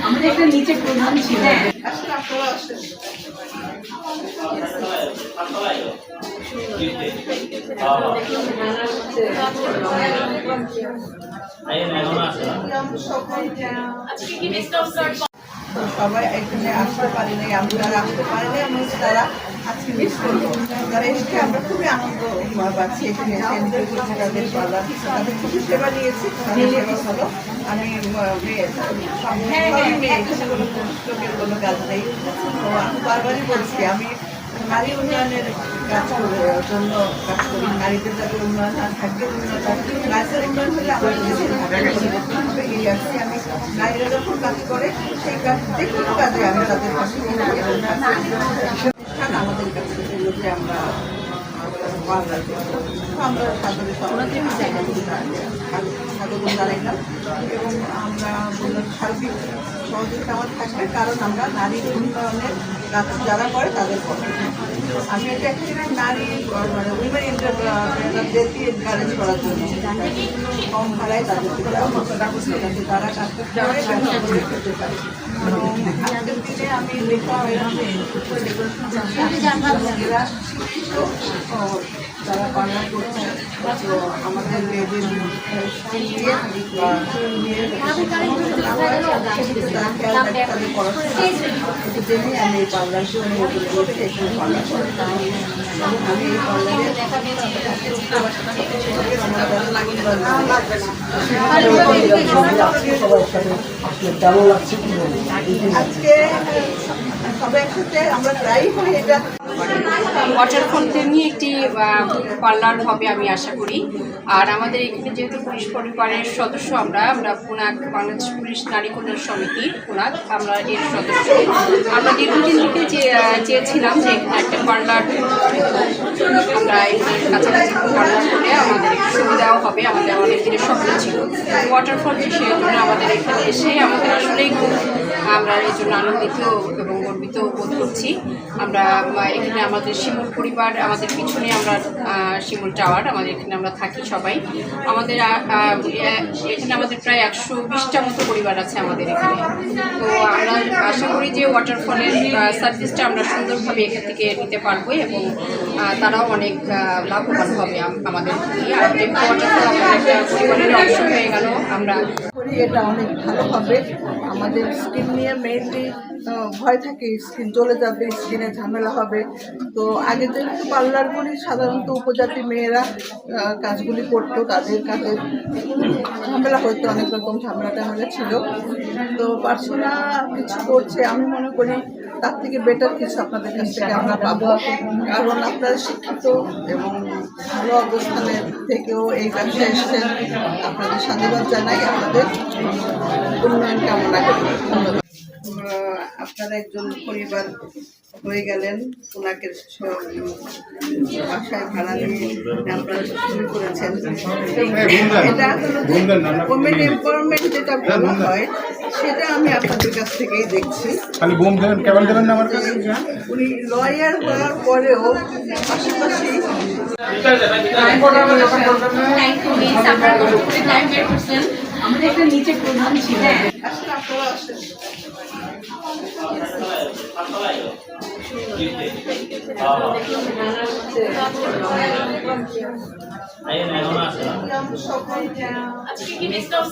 আমাদের একটা নিচে প্রধান ছিল আজকে কি তো সবাই এখানে আসতে পারি নাই আমি আসতে পারি নাই আমি তারা আজকে মিস করব তারা এসে আমরা খুবই আনন্দ পাচ্ছি এখানে তাদের তাদের খুবই সেবা নিয়েছি হলো আমি মেয়ে কোনো কাজ নেই। তো আমি বারবারই বলছি আমি নারী উন্নয়নের কাজ জন্য কাজ করি নারীদের যাতে উন্নয়ন হয় ভাগ্যের উন্নয়ন হয় নারীদের উন্নয়ন হলে আমাদের দেশের ভাগ্য পরিবর্তন হবে এই আজকে আমি নারীরা যখন কাজ করে সেই কাজ যে কোনো কাজে আমরা তাদের পাশে আমাদের কাছে এগুলো আমরা আমরা সাদরে স্বাগত জানাইলাম এবং আমরা সার্বিক সহযোগিতা আমার থাকবে কারণ আমরা নারীর উন্নয়নের কাজ যারা করে তাদের পক্ষে আমি এটা অ্যাকচুয়ালি নারী মানে উইমেন এন্টারপ্রেনারদেরকে এনকারেজ করার জন্য কম ভাড়ায় তাদেরকে তারা কাজ করতে পারে আমি লেখা করছে আমাদের আমি এই পার্লার এই পার্লারে আজকে সবাই একসাথে আমরা ট্রাই করি এটা ওয়াটার ফন্টেন নিয়ে একটি পার্লার হবে আমি আশা করি। আর আমাদের এখানে যেহেতু পুলিশ পরিবারের সদস্য আমরা আমরা পুনাক, বাংলাদেশ পুলিশ নারী কল্যাণ সমিতি পুনাক, আমরা এর সদস্য। আমরা দীর্ঘদিন থেকে যে চেয়েছিলাম যে একটা পার্লার, আমরা কাছাকাছি পার্লার করে আমাদের একটু সুবিধাও হবে, আমাদের অনেক দিনের স্বপ্ন ছিল। ওয়াটার ফন্ট সেই জন্য আমাদের এখানে এসে আমাদের আসলেই খুব আমরা এই জন্য আনন্দিত এবং গর্বিত বোধ করছি। আমরা এখানে আমাদের শিমুল পরিবার, আমাদের পিছনে আমরা শিমুল টাওয়ার, আমাদের এখানে আমরা থাকি সবাই। আমাদের এখানে আমাদের প্রায় একশো বিশটা মতো পরিবার আছে আমাদের এখানে। তো আমরা আশা করি যে ওয়াটারফলের সার্ভিসটা আমরা সুন্দরভাবে এখান থেকে নিতে পারব এবং তারাও অনেক লাভবান হবে আমাদের পরিবারের অংশ হয়ে গেল, আমরা এটা অনেক ভালো হবে। আমাদের স্কিন নিয়ে মেইনলি ভয় থাকে স্কিন, চলে যাবে, স্কিনে ঝামেলা হবে। তো আগে যেহেতু পার্লারগুলি সাধারণত উপজাতি মেয়েরা কাজগুলি করতো, তাদের কাজে ঝামেলা হতো, অনেক রকম ঝামেলা টামেলা ছিল। তো পারছি না কিছু করছে, আমি মনে করি তার থেকে বেটার কিছু আপনাদের কাছ থেকে আমরা পাবো। কারণ আপনারা শিক্ষিত এবং ভালো অবস্থানে থেকেও এই ব্যবসায় এসেছেন। আপনাদের সাধুবাদ জানাই, আপনাদের উন্নয়ন কামনা করি। ধন্যবাদ। আপনারা একজন পরিবার হয়ে গেলেন ওনাকে বাসায় ভাড়া নিয়ে আপনারা শুরু করেছেন। এটা ওমেন এম্পাওয়ারমেন্ট যেটা ভালো হয় সেটা আমি আপনাদের কাছ থেকেই দেখছি। উনি লয়ার হওয়ার পরেও পাশাপাশি টাইম করছেন। আমাদের একটা নিচে প্রধান ছিল আজকে কি ডিসকাউন্ট